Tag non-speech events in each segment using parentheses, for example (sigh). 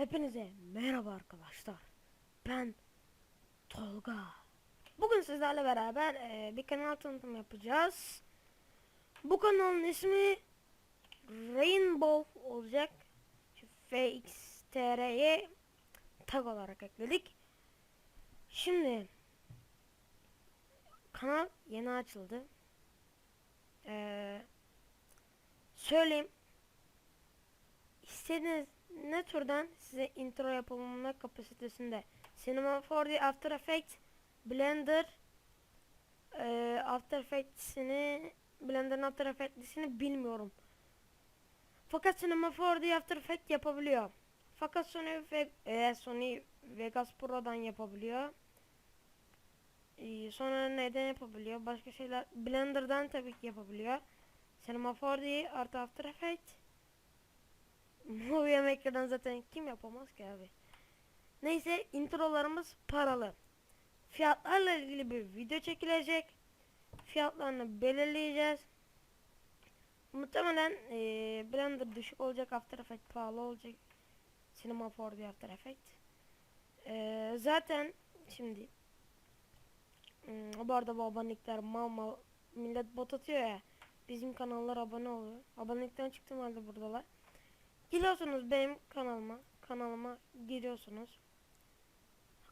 Hepinize merhaba arkadaşlar. Ben Tolga. Bugün sizlerle beraber e, bir kanal tanıtım yapacağız. Bu kanalın ismi Rainbow olacak. FXTR'ye tag olarak ekledik. Şimdi kanal yeni açıldı. Ee, söyleyeyim. İstediğiniz ne türden size intro yapabilme kapasitesinde Cinema 4D, After Effects, Blender, eee After Effects'ini Blender'ın After Effects'ini bilmiyorum. Fakat Cinema 4D After Effects yapabiliyor. Fakat Sony, Ve eee, Sony Vegas Pro'dan yapabiliyor. Ee, sonra neden yapabiliyor? Başka şeyler Blender'dan tabii ki yapabiliyor. Cinema 4D artı After Effects (laughs) Movie Maker'dan zaten kim yapamaz ki abi. Neyse introlarımız paralı. Fiyatlarla ilgili bir video çekilecek. Fiyatlarını belirleyeceğiz. Muhtemelen eee, Blender düşük olacak, After Effects pahalı olacak. Cinema 4D After Effects. Eee, zaten şimdi hmm, bu arada bu abonelikler mal mal millet bot atıyor ya. Bizim kanallar abone oluyor. Abonelikten çıktım halde buradalar. Giriyorsunuz benim kanalıma. Kanalıma giriyorsunuz.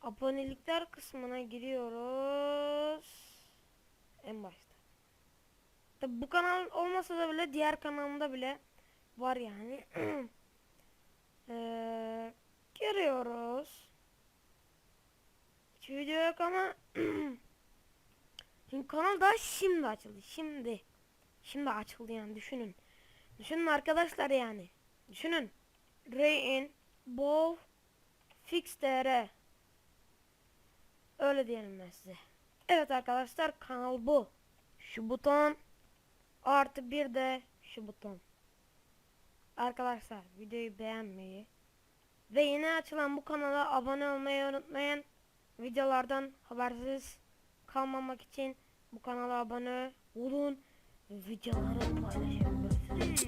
Abonelikler kısmına giriyoruz. En başta. Tabi bu kanal olmasa da bile diğer kanalımda bile var yani. (clears throat) ee, giriyoruz. Hiç video yok ama (clears throat) Şimdi kanal daha şimdi açıldı. Şimdi. Şimdi açıldı yani düşünün. Düşünün arkadaşlar yani. Düşünün. Rain, Bow, Fix TR. Öyle diyelim ben size. Evet arkadaşlar kanal bu. Şu buton artı bir de şu buton. Arkadaşlar videoyu beğenmeyi ve yeni açılan bu kanala abone olmayı unutmayın. Videolardan habersiz kalmamak için bu kanala abone olun videoları paylaşın.